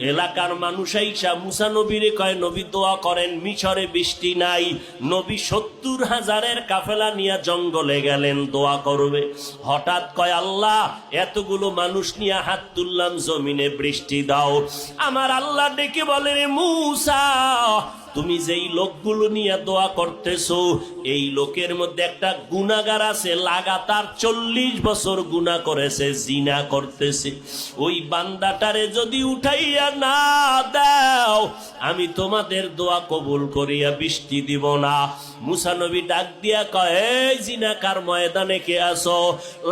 এলাকার মানুষ আইসা মুসা নবীরে কয়, নবী দোয়া করেন মিশরে বৃষ্টি নাই, নবী সত্তর হাজারের কাফেলা নিয়ে জঙ্গলে গেলেন, দোয়া করবে। হঠাৎ কয়, আল্লাহ, এতগুলো মানুষ নিয়ে হাত তুললাম, জমিনে বৃষ্টি দাও। আমার আল্লাহ ডেকে বলে, রে মুসা তুমি যেই লোকগুলো নিয়ে দোয়া করতেছো, এই লোকের মধ্যে একটা গুণাগার আছে, লাগাতার চল্লিশ বছর গুণা করেছে, জিনা করতেছে। ওই বান্দাটারে যদি উঠাইয়া না দাও, আমি তোমাদের দোয়া কবুল করিয়া বৃষ্টি দিব না। মুসানবী ডাক দিয়া কয় জিনাকার ময়দানে কে আসো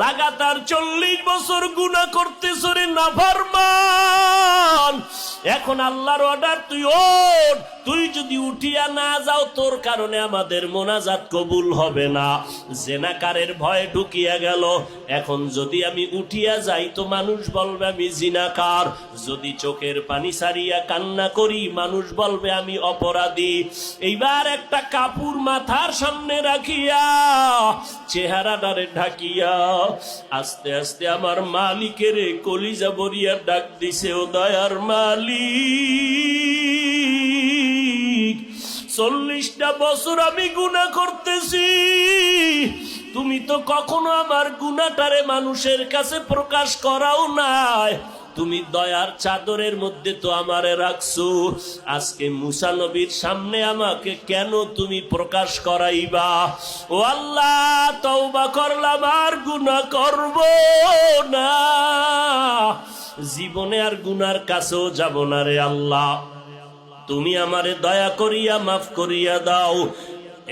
লাগাতার চল্লিশ বছর গুণা করতেছো রে নাফরমান। এখন আল্লাহর অর্ডার তুই ওঠ। তুই যদি উঠিয়া না যাও, তোর কারণে আমাদের মোনাজাত কবুল হবে না। জেনাকারের ভয় ঢুকিয়া গেল। এখন যদি আমি উঠিয়া যাই, তো মানুষ বলবে আমি জিনাকার। যদি চোখের পানি সারিয়া কান্না করি, মানুষ বলবে আমি অপরাধী। এইবার একটা কাপড় মাথার সামনে রাখিয়া চেহারাটারে ঢাকিয়া, আস্তে আস্তে আমার মালিকের কলিজা বরিয়া ডাক দিছে, ও দয়ার মালিক চল্লিশটা বছর আমি গুণা করতেছি। তুমি তো কখনো আমার গুণাটারে মানুষের কাছে প্রকাশ করাও নাই। তুমি দয়ার চাদরের মধ্যে তো আমারে রাখছো। আজকে মুসা নবীর সামনে আমাকে কেন তুমি প্রকাশ করাইবা? ও আল্লাহ, তওবা করলাম, আর গুনাহ করব না। জীবনে আর গুনার কাছেও যাব না রে আল্লাহ। তুমি আমারে দয়া করিয়া মাফ করিয়া দাও।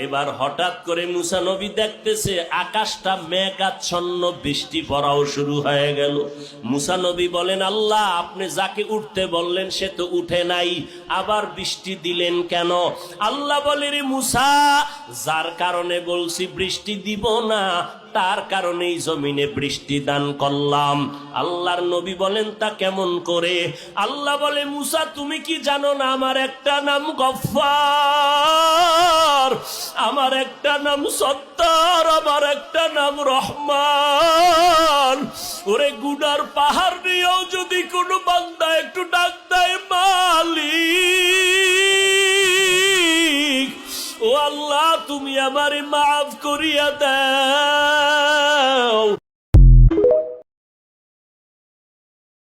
এবার হঠাৎ করে মুসা নবী দেখতেছে আকাশটা মেঘাচ্ছন্ন, বৃষ্টি পড়াও শুরু হয়ে গেল। মুসা নবী বলেন, আল্লাহ, আপনি যাকে উঠতে বললেন সে তো উঠে নাই, আবার বৃষ্টি দিলেন কেন? আল্লাহ বলে, রে মুসা, যার কারণে বলছি বৃষ্টি দিব না, তার কারণেই জমিনে বৃষ্টি দান করলাম। আল্লাহর নবী বলেন, তা কেমন করে? আল্লাহ বলে, মুসা, তুমি কি জানো না আমার একটা নাম গফার আমার একটা নাম সত্তার, আমার একটা নাম রহমান। ওরে গুডার পাহাড় নিয়েও যদি কোনো বান্দা একটু ডাক দেয়, মালিক। ও আল্লাহ, তুমি আমারে মাফ করিয়া দাও